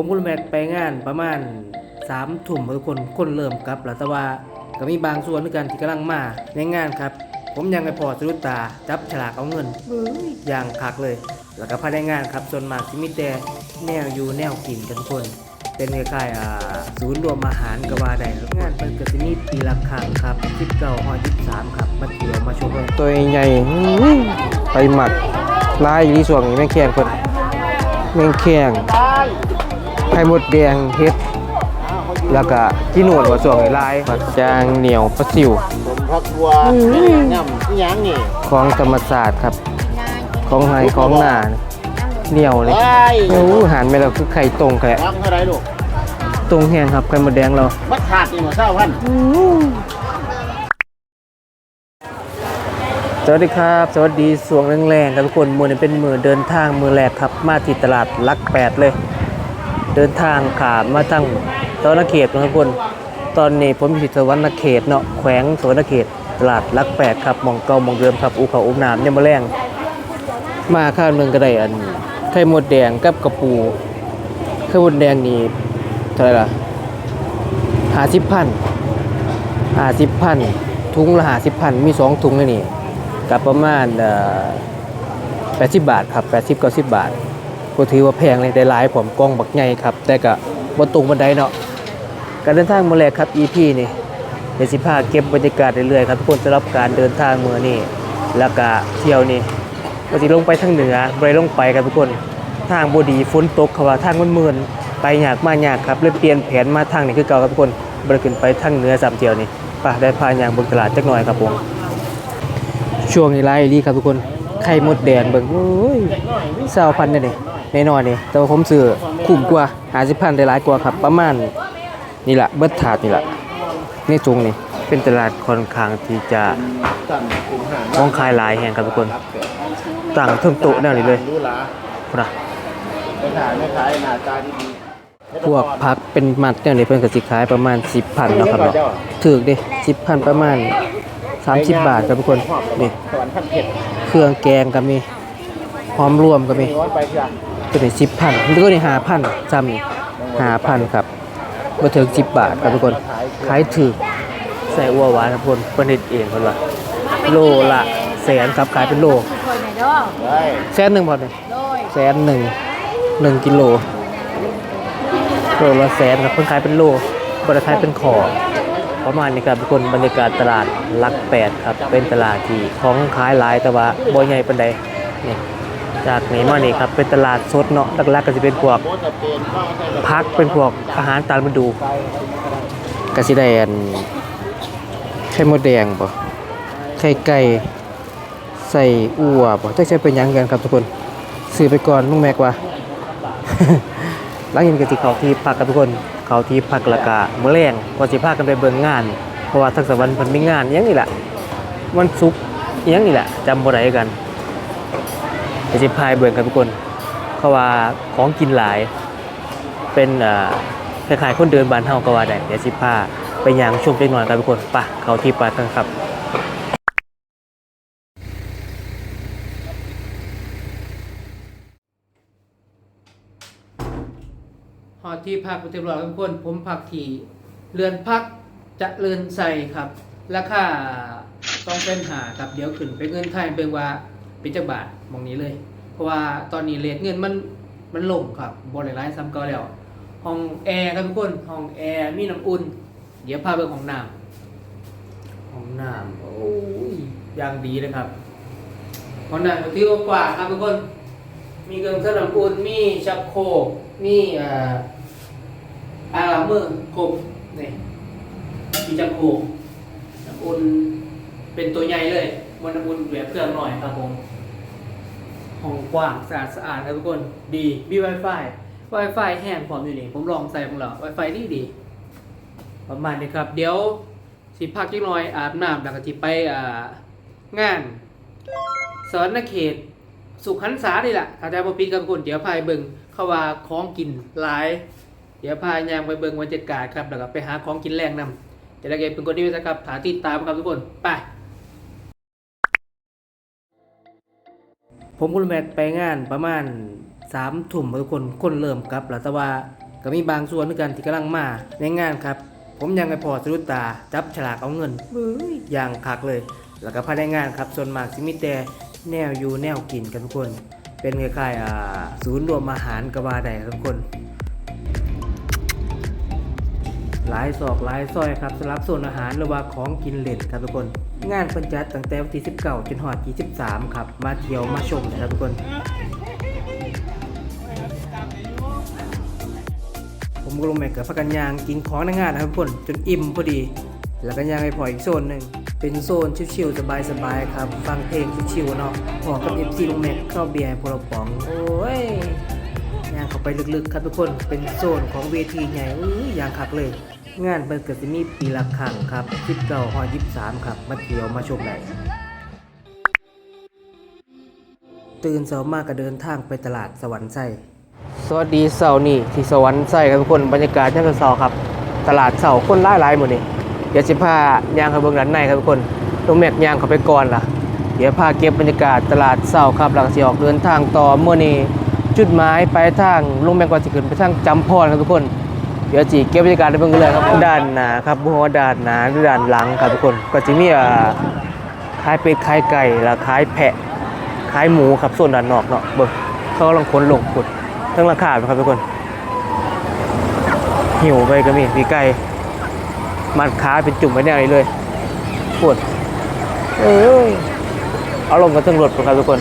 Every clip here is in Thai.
ผมคุณแม็กไปงานประมาณสามทุ่มทุกคนคนเริ่มกลับแล้วแต่ว่าก็มีบางส่วนด้วยกันที่กำลังมาในงานครับ ผมยังไม่พอสะดุดตาจับฉลากเอาเงินเฮ้ยอย่างคักเลย แล้วก็ภายในงานครับส่วนมากที่มีแต่แนวอยู่แนวกินกันทุกคนเป็นคล้ายๆอ่าศูนย์รวมอาหารก็ว่าได้ครับงานมันก็จะมีปีละครั้งครับ19ฮอ23ครับมาเที่ยวมาชมกันตัวใหญ่อื้อไปหมักลายอยู่ที่ส่วงนี้แม่งแข้งเพิ่นแม่งแข้ง ไข่มดแดงเฮ็ด แล้วก็ที่หนวดว่าส่วงนี้ลายผักจางเหนียวปลาซิวผมพักบัวย่ำที่ยังนี่ของธรรมศาสตร์ครับ ของไฮของหน้าเหนียวเลยไปโอ้หานไปแล้วคือไข่ตรงแค่วางเท่าไรลูกตรงแห้งครับไข่มดแดงเราบัดขาดนี่หมดเศร้าพันสวัสดีครับ สวัสดีสวงแรงๆครับทุกคนมือนี้เป็นมือเดินทางมือแรกครับมาที่ตลาดลักแปดเลย เดินทางขามมาทั้งสวรรณเขตนะครับทุกคนตอนนี้ผมอยู่สวรรณเขตเนาะแขวงสวรรณเขตตลาดลักแปดครับมองเก่ามองเดิมครับอูเขาอุ้มน้ำเนี่ยมาแรงมาข้าวหนึงก็ได้อันไข่หมดแดงกับกระปูไข่หมดแดงนี่เท่าไหร่ล่ะหาสิบพันหาสิบพันถุงละหาสิบพันมีสองถุงเลยนี่กับประมาณแปดสิบบาทครับแปดสิบเก้าสิบบาท ก็ถือว่าแพงเลยได้หลายผมกล้องบักใหญ่ครับ แต่ก็บนตรงบันไดเนาะการเดินทางมื้อแรกครับ EP นี่เดี๋ยวสิพาเก็บบรรยากาศเรื่อยๆครับทุกคนสำหรับการเดินทางมื้อนี้แล้วก็เที่ยวนี่ก็สิลงไปทางเหนือบ่ไปลงไปครับทุกคนทางบ่ดีฝนตกเขาว่าทางมันมืนไปยากมายากครับเลยเปลี่ยนแผนมาทางนี้คือเก่าครับทุกคนบ่ได้ขึ้นไปทางเหนือสามเที่ยวนี่ป่ะได้พาย่างบิ่งตลาดจักหน่อยครับผมช่วงนี้ไล่ดีครับทุกคนไข่มดแดงเบิ่งโอ้ยเศร้าพัน เนี่ยนี่น้อยๆนี่แต่ว่าผมซื้อคุ้มกว่าหาสิพันได้หลายกว่าครับ ประมาณนี่แหละเบิดถาดนี่แหละในจุงนี่เป็นตลาดค่อนข้างที่จะสั่นคุมหารของขายหลายแห่งครับทุกคนต่างเทิงโต๊ะแนวนี้เลยรู้ละพุ่นะพวกพักเป็นมัดแนวนี้เพิ่นก็สิขายประมาณ10,000เนาะครับเนาะถูกดิ10,000ประมาณ30บาทครับทุกคนนี่เครื่องแกงก็มีหอมรวมก็มี ตัวนี้สิบพันตัวนี้ห้าพันจำนี่ห้าพันครับมาถึงสิบบาทครับทุกคนขายถือใส่อัวหวานครับทุกคนประดิษฐ์เองคนว่าโลละแสนครับขายเป็นโลคอยหนเด้อได้แสนหนึ่งพอเนี่ยแสนหนึ่งหนึ่งกิโลโลละแสนครับเพิ่นขายเป็นโลบริขายเป็นขอประมาณนี้ครับทุกคนบรรยากาศตลาดลักแปดครับเป็นตลาดที่ของขายหลายแต่ว่าบ่ใหญ่ปานใดนี่ จากนี้มานี่ครับเป็นตลาดสดเนาะหลักๆก็จะเป็นพวกพักเป็นพวกอาหารตามฤดูกระสิได้อันไข่มดแดงบ่ไข่ไก่ใส่อั่วบ่จักใช้เป็นยังกันครับทุกคนซื้อไปก่อนลุงแม็กว่าหลังเย็นก็สิเขาที่พักกับทุกคนเขาที่พักละกะมื้อแรงก็สิพากันไปเบิ่งงาน เพราะว่าทักษะวันเพิ่นมีงานยังนี่แหละวันศุกร์ยังนี่แหละจำบ่ได้กัน ก็สิพาไปเบิ่งกันทุกคนเพราะว่าของกินหลาย เป็นคล้ายๆคนเดินบานเฮากว่าได้เดี๋ยวสิพาไปย่างชมเล็กน้อยกันทุกคนปะเขาที่ปากันครับฮอที่พักเรียบร้อยทุกคน ผมพักที่เรือนพักจะเรือนใส่ครับ ราคาต้องเป็นหาครับเดี๋ยวขึ้นไปเงินไทยเบิ่งว่า ป็นจักบาทหมองนี้เลย เพราะว่าตอนนี้เรทเงินมันมันลงครับบ่ได้หลายซ้ำเก่าแล้วห้องแอร์ครับทุกคนห้องแอร์มีน้ำอุ่น เดี๋ยวพาไปห้องน้ำห้องน้ำโอ้ยอย่างดีเลยครับห้องน้ำก็ถือว่ากว้างครับทุกคน มีเครื่องทำน้ำอุ่นมีชักโครกมีเอ่ออ่างล้างมือครบนี่มีชักโครกน้ำอุ่นเป็นตัวใหญ่เลยมันน้ำอุ่นแบบเครื่องหน่อยครับผม ห้องกว้างสะอาดสะอาดครับทุกคนดีมี Wi-Fi Wi-Fi แห้งพร้อมอยู่นี่ผมลองใส่ของเรา Wi-Fi ดีดี ประมาณนี้ครับ เดี๋ยวสิพักจักหน่อยอาบน้ำแล้วก็สิไปอ่างานสอนนเขต สุขันษานี่แหละถ้าได้บ่ปิดกับคุณเดี๋ยวพายเบิ่งเขาว่าของกินหลาย เดี๋ยวพายยางไปเบิ่งบรรยากาศครับแล้วก็ไปหาของกินแรงนำจะได้เก็บเป็นคนที่วิครับถาติดตามครับทุกคนไป ผมคุณแมทไปงานประมาณสามทุ่มทุกคนคนเริ่มกลับแล้วแต่ว่าก็มีบางส่วนด้วยกันที่กำลังมาในงานครับ ผมยังไปพอสะดุดตาจับฉลากเอาเงินยอย่างคักเลย แล้วก็ภายในงานครับส่วนมากสิมิแต่แนวอยู่แนวกินกันทุกคน เป็นคล้ายๆศูนย์รวมอาหารกระบาได้ครับทุกคน หลายศอกหลายซอยครับสำหรับส่วนอาหารหรือว่าของกินเล่นครับทุกคน งานเพิ่นจัดตั้งแต่วันที่19จนฮอด23ครับ มาเที่ยวมาชมนะครับทุกคน ผมกับลุงแม็กกับพักกันยางกินของในงานนะครับทุกคน จนอิ่มพอดี แล้วก็ยางไปพออีกโซนหนึ่งเป็นโซนชิวๆสบายๆครับ ฟังเพลงชิวๆเนาะพอกับเอฟซีลุงแม็กเข้าเบียร์พลป๋องโอ้ยยางเข้าไปลึกๆ ครับทุกคน เป็นโซนของเวทีใหญ่ อื้อยางคักเลย งานเปิดเกิดมีปีละครั้งครับ19ฮอ23ครับ มาเที่ยวมาชมได้ตื่นเช้ามากก็เดินทางไปตลาดสวรรค์ไส้สวัสดีเสาร์นี่ที่สวรรค์ไส้ครับทุกคนบรรยากาศยามเสาร์ครับ ตลาดเสาร์คนหลายหลายหมดนี่เดี๋ยวสิพายางเข้าเบื้องด้านในครับทุกคนลงแมกยางเข้าไปก่อนล่ะ เดี๋ยวพาเก็บบรรยากาศตลาดเสาร์ครับหลังสิออกเดินทางต่อเมื่อนี้จุดหมายปลายทางลงแม็กว่าสิขึ้นไปทางจำพรครับทุกคน เดี๋ยวจีเก็บบรรยากาศในเบื้องเลยครับด้านหน้าครับบัวาด้านหน้าด้านหลังครับทุกคนก็จะมีอ่าขายเป็ดขายไก่และขายแพะขายหมูครับส่วนด้านนอกเนาะเบิ่งเขากำลังขนลงขุดทั้งราคาครับทุกคน หิวไปก็มีปีไก่มัดขาเป็นจุ่มไปแนวนี้เลยปวดเอ้ยเอาลงกันทั้งรถครับทุกคน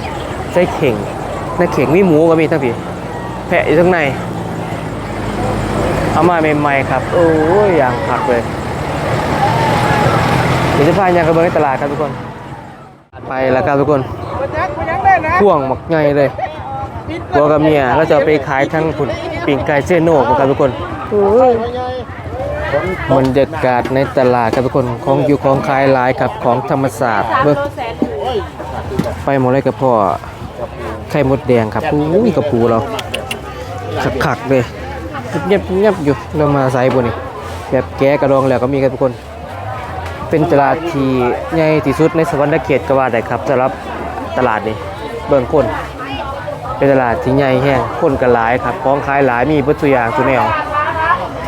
ใส่เข่งในเข่งมีหมูก็มีทั้งผีแพะอยู่ทั้งใน เอามาใหม่ๆครับ โอ้ยอย่างผักเลยเดี๋ยวจะพายังกระเบื้องในตลาดครับทุกคน ไปแล้วครับทุกคนพ่วงหมักใหญ่เลยตัวกับเมียแล้วจะไปขายทั้งผุนปิ่งไก่เซโน่ครับทุกคนบรรยากาศในตลาดครับทุกคนของอยู่ของขายหลายครับของธรรมศาสตร์เบิ่งไปหมดเลยกับพ่อไข่มดแดงครับอุ้ยกระปูเราขักๆเลย เงียบๆเงียบอยู่เรามาใส่บนนี่แบบแกะกระดองแล้วก็มีครับทุกคน เป็นตลาดที่ใหญ่ที่สุดในสวรรค์เขตก็ว่าได้ครับสำหรับตลาดนี้เบิ่งคนเป็นตลาดที่ใหญ่แห้งคนก็หลายครับของขายหลายมีเบิดตัวอย่างตัวแนว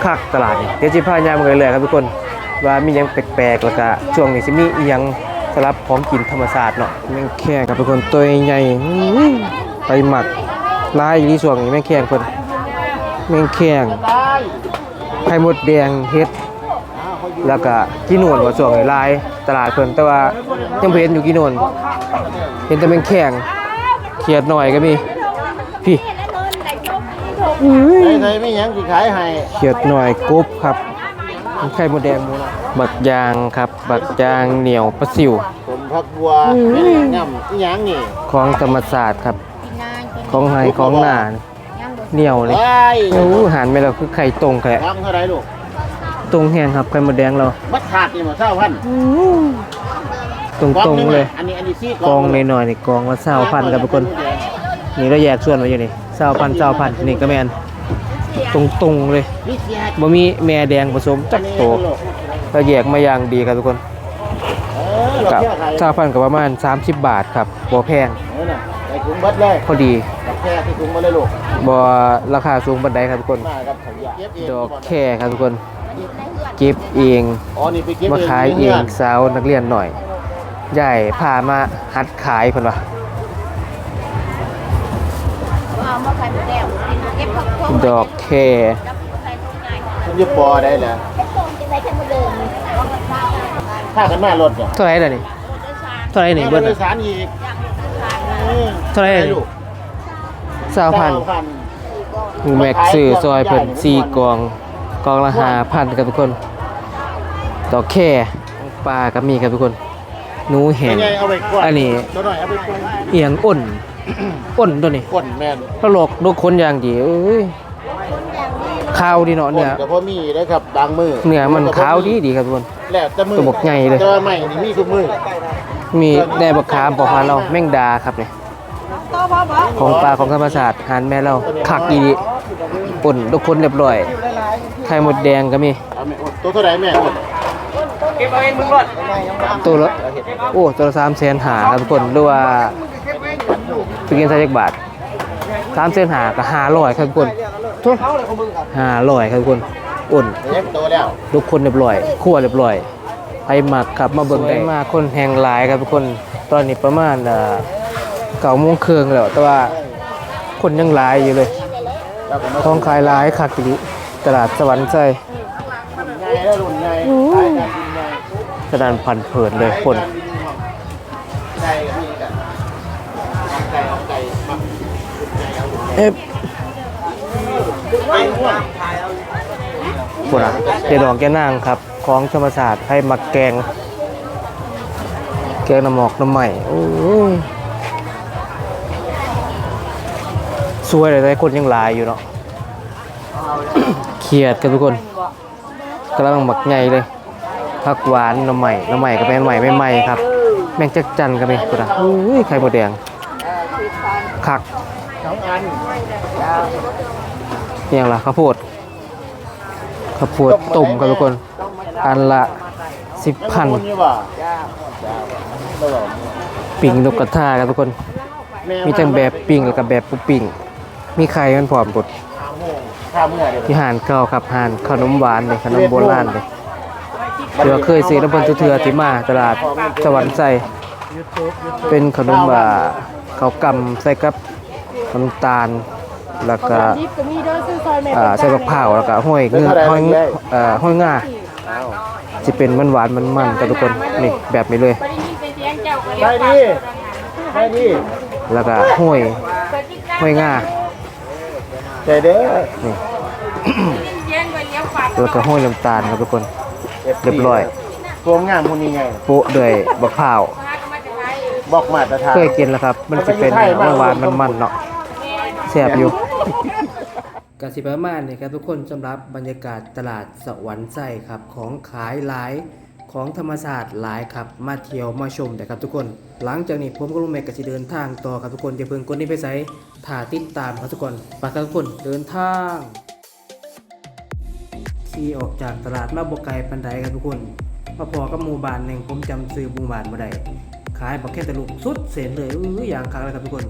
คักตลาดนี่เดี๋ยวสิพายามกันเลยครับทุกคนว่ามียังแปลกๆแล้วก็ช่วงนี้สิมีอียังสำหรับของกินธรรมชาติเนาะแม่งแค่ครับทุกคนตัวใหญ่ไปหมักลายอยู่ที่ช่วงนี้แม่งแข้งเพิ่น แม่งแข้งไข่มดแดงเฮ็ด แล้วก็กินนวลว่าช่วงนี้หลายตลาดเพิ่นแต่ว่ายังบ่เห็นอยู่กินนวลเห็นแต่แม่งแข้งเขียดหน่อยก็มีพี่ใส่ใส่ไม่ยังสิขายให้เขียดหน่อยกรุบครับไข่มดแดงหมูนะบักยางครับ บักยางเหนียวปลาซิวผมพักบัวไม่ได้ย่ำอีหยังนี่ของธรรมศาสตร์ครับ ของไฮของหนา เหนียวเลยไปโอ้หันไปแล้วคือไข่ตรงแค่ทำเท่าไรลูกตรงแห้งครับไข่มดแดงเราบัดขาดนี่มาเท่าพันตรงตรงๆเลยอันนี้อันนี้ซี่กองหน่อยๆนี่กองละเศร้าพันครับทุกคนนี่เราแยกส่วนไว้อยู่นี่เศร้าพันเศร้าพันนี่ก็แมนตรงตรงๆเลยนี่เสียบ่มีแม่แดงผสมจักโตเราแยกมาอย่างดีครับทุกคนเออเรากับเที่ยวไทยเศร้าพันกับประมาณ 30 บาทครับบ่แพงเออน่ะใส่ถุงเบัดเลยพอดีกับ แค่ที่ถุงมาเลยลูกบ่ราคาสูงบันไดครับทุกคน มาครับเขาอยากเก็บเองดอกแค่ครับทุกคน เก็บเอง อ๋อนี่ไปเก็บมาขายเองสาวนักเรียนหน่อย ใหญ่พามาหัดขายเพิ่นว่าเอามาใส่หมูแดงเก็บผักโขมดอกแค่จับใส่ถุงใหญ่คุณจะปอได้เหรอเก็บโขมจะใส่แค่หมูเดิมเอามาข้าวถ้ากันมารถเนี่ยเท่าไหร่ล่ะนี่โดยสารเท่าไหร่นี่เบิ้ลโดน่ะยสารอีกอย่างโดยสารอืมเท่าไหร่นี่ลูก สาวพันพันหมูแม็กซื้อซอยเพิ่นสี่กองกองละ5,000ครับทุกคนดอกแค่ปลาก็มีครับทุกคนหนูแห้งยังไงเอาไปกวาดอันนี้ตัวหน่อยเอาไปกวาดเอียงอ้นอ้นตัวนี้ก้นแม่นตลกลูกคนอย่างดีเอ้ยข้าวดีเนาะก้เนื้อนกับพ่อมีได้ครับบางมือเนื้อมันขาวดีดีครับทุกคนแล้วแต่มือตัวบักใหญ่เลยแต่ว่าไม่นี่มีทุกมือมีแหนบบักขามปอกพานเราแม่งดาครับเนี่ย ของปลาของธรรมศาสตร์หานแม่เราคักดีป่นทุกคนเรียบร้อย ไข่หมดแดงก็มีเอาแม่ตัวเท่าไหร่แม่ตัวละโอ้ตัวละสามแสนหาครับทุกคนหรือว่าไปกินใส่จักบาทสามแสนหากับห้าร้อยครับทุกคนโททุกห้าร้อยครับทุกคนอุ่นเล็กโตแล้วทุกคนเรียบร้อยคั่วเรียบร้อยไปหมักครับมาเบิ่งได้มาคนแหงหลายครับทุกคนตอนนี้ประมาณเอ่อ เก้าโมงครึ่งแล้ว แต่ว่าคนยังหลายอยู่เลยแล้วก็มาท้องขายหลายคักอีหลีตลาดสวรรค์ใจใหญ่แล้วรุ่นใหญ่ขายการกินใหญ่ตลาดพันเผินเลยคนไก่กับมีกันไก่เอาไก่มาไก่เอาเอ๊ะไก่ง่วงปวดอะเดี๋ยวดอกแกนางครับ ของธรรมศาสตร์ให้มักแกง แกงน้ำหมอกน้ำใหม่โอ้ย สวยเลยแต่คนยังหลายอยู่เนาะเครียดกันทุกคนกำลังหมักใหญ่เลยผักหวานน้ำใหม่น้ำใหม่ก็เป็นใหม่ไม่ใหม่ครับ แมงจักจันก็มีปวดอะอุ้ยไข่หมดแดงคักสองอันอหย่างละข้าวโพดข้าวโพดต้มครับทุกคน อันละสิบพันปิ่งนกกระทาครับทุกคน มีทั้งแบบปิ่งแล้วก็แบบปุ๊ปิ่ง มีไข่มันพร้อมกดข้าเมื่อเดี๋ยวที่หานเก่าครับหานขนมหวานเลยขนมโบราณเลยเดี๋ยวเคยซื้อน้ำเพิ่นทุเทือที่มาตลาดสวรรค์ใส่เป็นขนมอ่าข้าวกำใส่กับน้ำตาลแล้วก็ยิบก็มีเด้อซื้อซอยแม่อ่าใส่มะพร้าวแล้วก็ห้อยเงือห้อยเอ่อห้อยง่าเอาจะเป็นมันหวานมันมันๆครับทุกคนนี่แบบนี้เลยบ่ได้ยินเป็นเสียงเจ้าก็ได้ดีได้ดีแล้วก็ห้อยห้อยง่า ใจเด้อนี่เสียงก็เลี้ยวฝาดแล้วก็ห้อยน้ำตาลครับทุกคน เรียบร้อย ตัวงามพวกนี้ไง โปะด้วยบะพร้าวพาก็มาจะขายบอกมาตรฐาน เคยกินแล้วครับ มันจะเป็นมันหวานมันมันๆเนาะแซ่บอยู่ กสิประมาณนี้ครับทุกคนสำหรับบรรยากาศตลาดสวรรค์ไส้ครับของขายหลาย ของธรรมศาสตร์หลายครับมาเที่ยวมาชมแต่ครับทุกคน หลังจากนี้ผมกับลุงแม็กก็จะเดินทางต่อครับทุกคนอย่าเพิ่งกดนี้ไปใส่ถ่าติดตามครับทุกคนไปครับทุกคนเดินทางขี่ออกจากตลาดมาบกไก่ปันไดครับทุกคนมาพอกับหมู่บ้านหนึ่งผมจำซื้อหมู่บ้านมาได้ขายบักแค่ตะลุกสุดเสนเลยอื้ออย่างคักเลยครับทุกคน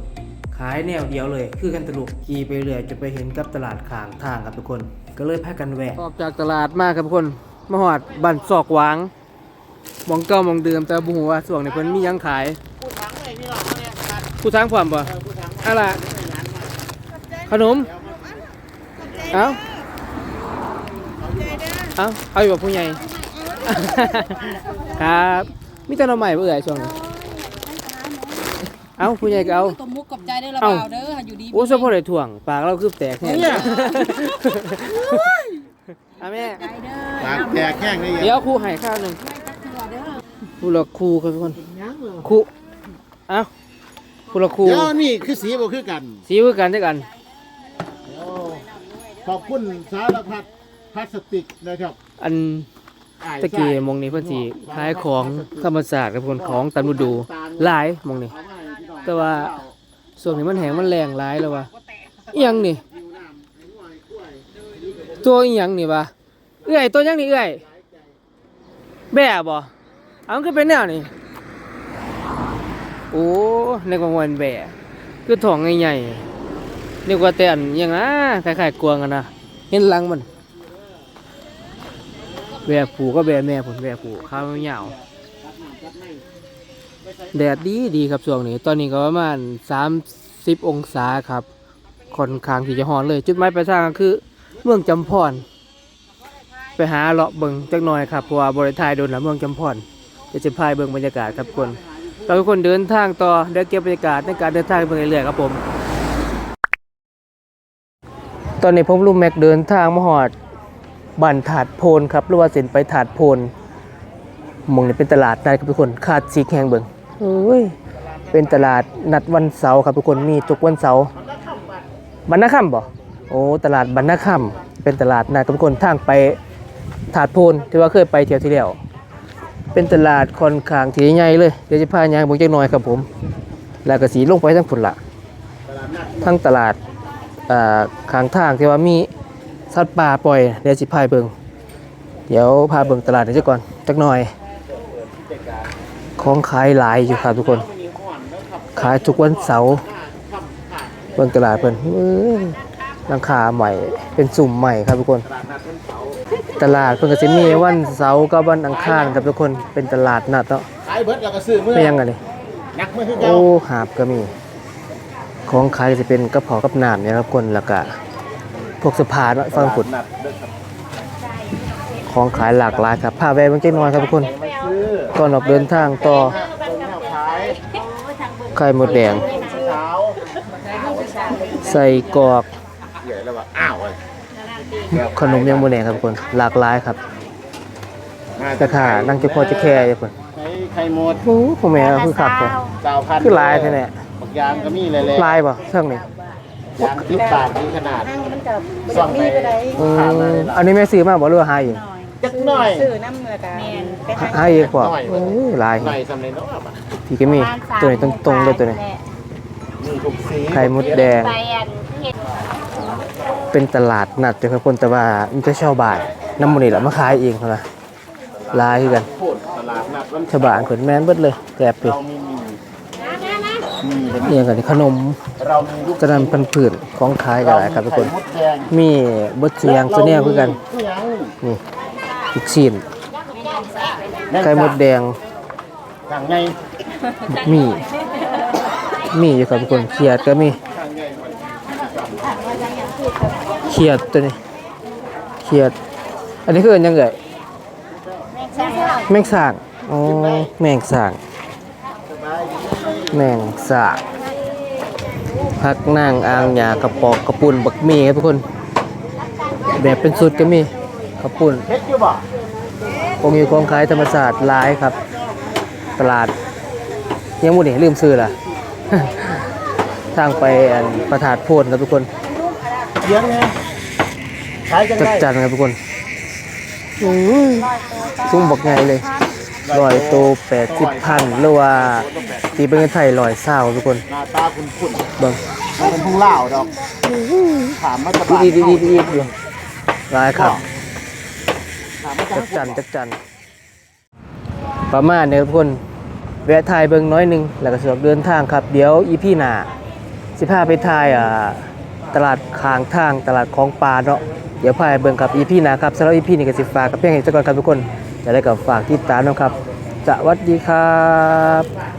ขายแนวเดียวเลย คือกันตะลุกขี่ไปเรื่อยจะไปเห็นกับตลาดข้างทางครับทุกคน ก็เลยพากันแวะออกจากตลาดมาครับทุกคนมาหอดบันศอกหวาง มองเก่าหมองเดิมแต่บุหัวาส่วงนี้เพิ่นมีหยังขายผู้ช้างความบ่อะไรขนม เอ้า เอ้าเอาอยู่กับผู้ใหญ่ ครับมีแต่หน้ำใหม่เบื่อช่วงนี้เอ้าผู้ใหญ่ก็เอาตัวมุกกับใจเด้อละเอ้าเบาเด้ออยู่ดีโอ้สะโพกได้ถ่วง ปากเราคือแตกแห้งอะแม่ใจเด้อปากแตกแห้งได้ยังเดี๋ยวครูให้ข้าวหนึ่งเถื่อเด้อครูละครูครับทุกคนครูเอ้าครูละครูเดี๋ยวนี่คือสีบ่คือกันสีคือกันด้วยกันเดี๋ยวขอบคุณสารพัดพลาสติกนะครับ อันตะกี้มองนี้เพิ่นสิขายของธรรมศาสตร์กับคนของตันบูดูหลายมองนี้แต่ว่า ส่วนนี้มันแหงมันแรงหลายแล้ววะอีหยังนี่ ตัวอีหยังนี่วะเอื้อยตัวหยังนี่เอื้อย แบ่บ่ เอามันคือเป็นแนวนี่โอ้ในกว่ามันแบ่คือท้องใหญ่ๆนึกว่าแต่อันยังนะคล้ายๆกวงอะนนะเห็นลังมันแบ่ผูก็แบ่แม่ผมแบ่ผูข้าวไม่ยาวแดดดีดีครับช่วงนี้ ตอนนี้ก็ประมาณ30องศาครับค่อนข้างที่จะร้อนเลย จุดหมายปลายทางก็คือเมืองจำพร ไปหาเลาะเบิงจักหน่อยครับเพราะว่าบริทายโดนละเมืองจำพร จะจะพายเบิงบรรยากาศครับทุกคนเราทุกคนเดินทางต่อเดี๋ยวเก็บบรรยากาศในการเดินทางไปเรื่อยๆครับผม ตอนนี้ผมลุงแม็กเดินทางมาหอดบ้านถาดโพนครับหรือว่าเส้นไปถาดโพนมองนี้เป็นตลาดนัดครับทุกคนคาดซีแข่งเบิงโอ้ยเป็นตลาดนัดวันเสาร์ครับทุกคนมีทุกวันเสาร์บรรณค่ำบ่โอ้ตลาดบรรณค่ำเป็นตลาดนัดครับทุกคนทางไปถาดโพนที่ว่าเคยไปเที่ยวที่แล้ว เป็นตลาดค่อนข้างที่ใหญ่เลย เดี๋ยวจะพายางบงจักหน่อยครับผม แล้วก็สีลงไปทั้งผุนละทั้งตลาดอ่าข้างทางที่ว่ามีสัตว์ป่าปล่อยเดี๋ยวสิพายเบิงเดี๋ยวพาเบิงตลาดนี้ซะก่อนจักหน่อยของขายหลายอยู่ครับทุกคน ขายทุกวันเสาร์เบิงตลาดเพิ่น หลังคาใหม่ เป็นสุ่มใหม่ครับทุกคน ตลาดนัดต้นเสาตลาดเพิ่นก็สิมีวันเสาร์กับวันอังคารครับทุกคน เป็นตลาดนัดเนาะขายเบิดแล้วก็ซื้อเมื่อไม่ยังกันนี่นักเมื่อคือเก่าโอ้หาบก็มี ของขายก็จะเป็นกระเพาะกับน้ำเนี่ยครับคนแล้วก็พวกเสื้อผ้าเนาะฟังผุดตลานัดเด้อครับของขายหลากหลายครับพาแวะเบิ่งจักหน่อยครับทุกคนมาซื้อก่อนออกเดินทางต่อเบิ่งแนวขายไข่มดแดงเช้าใส่กรอก ใหญ่แล้วว่าอ้าวเว้ยขนมยังมดแดงครับทุกคนหลากหลายครับมาแต่ค่ะนั่งจะพอจะแค่อยู่เพิ่นใช้ไข่หมดโอ้พ่อแม่คือคักเพิ่นเก้าพันคือหลายแท้แน่บักยางก็มีเลยเลยลายบ่เท่งนี้ยางทิพบาทมีขนาดนั่งมันกับซ่อมไปอืมอันนี้แม่ซื้อมาบ่หรือว่าหาเองจักหน่อยซื้อน้ำเงือกแมนไปทางหาเองบ่หน่อยโอ้ยหลายหน่อยสำเร็จแล้วอะพี่ก็มีตัวนี้ตรงๆเลยตัวนี้มีทุกสีไข่มดแดงไปอัน เห็ดเป็นตลาดนัดเจ้าครับคนแต่ว่ามันจะชาวบ้านน้ำมันนี่แหละมาขายเองเขาละลายคือกันโคตรตลาดนัดวันชาวบ้านเพิ่นแม่นเบิดเลยแกบไปเรามีมีมีเป็นเอียงกันนี่ขนมเรามีลูกจะนำพันผืนของขายกันหลายครับทุกคนไข่มดแดงมีเบดเสียงตัวแนวคือกันเสียงนี่อีกชิ้นไข่มดแดงทางไงมีมีอยู่ครับทุกคนเขียดก็มี ทางไงมัน เขียดตัวนี้เขียด อันนี้คืออันยังไงแมงสางอ๋อแมงสางแมงสาบพักนั่งอ่างหยากระปอกกระปุ่นบักมีครับทุกคน แบบเป็นสุดก็มีกระปุ่นเฮ็ดอยู่บ่คงอยู่ของขายธรรมศาสตร์หลายครับ ตลาด ยังมุดนี่ลืมซื้อล่ะ ทางไปประถาดโพนครับทุกคนเสียงไง ขายจังจัดได้จันครับทุกคนอุ้ยซุ้มบักไงเลยลอยโตแปดสิบพันหรือว่าตีเป็นเงินไทยลอยเศร้าทุกคนหน้าตาคุณคุณเบิ่งมันเป็นพุ่งเล่าวดอกถามมาจะบาอีดอีดอีดอีดอยู่หลายครับ ถามมาจะจักจันจักจันประมาณเนี่ยทุกคนแวะถ่ายเบิ่งน้อยหนึง แล้วก็สำหรับเดินทางครับ เดี๋ยวอีพี่หนาสิพาไปถ่ายอ่าตลาดคางทางตลาดของปลาเนาะ เดี๋ยวพายเบิ่งครับอีพี่นะครับสำหรับอีพี่นี่ก็สิฝากกับเพียงให้เจ้าก่อนครับทุกคนจะได้กับฝากติดตามนะครับสวัสดีครับ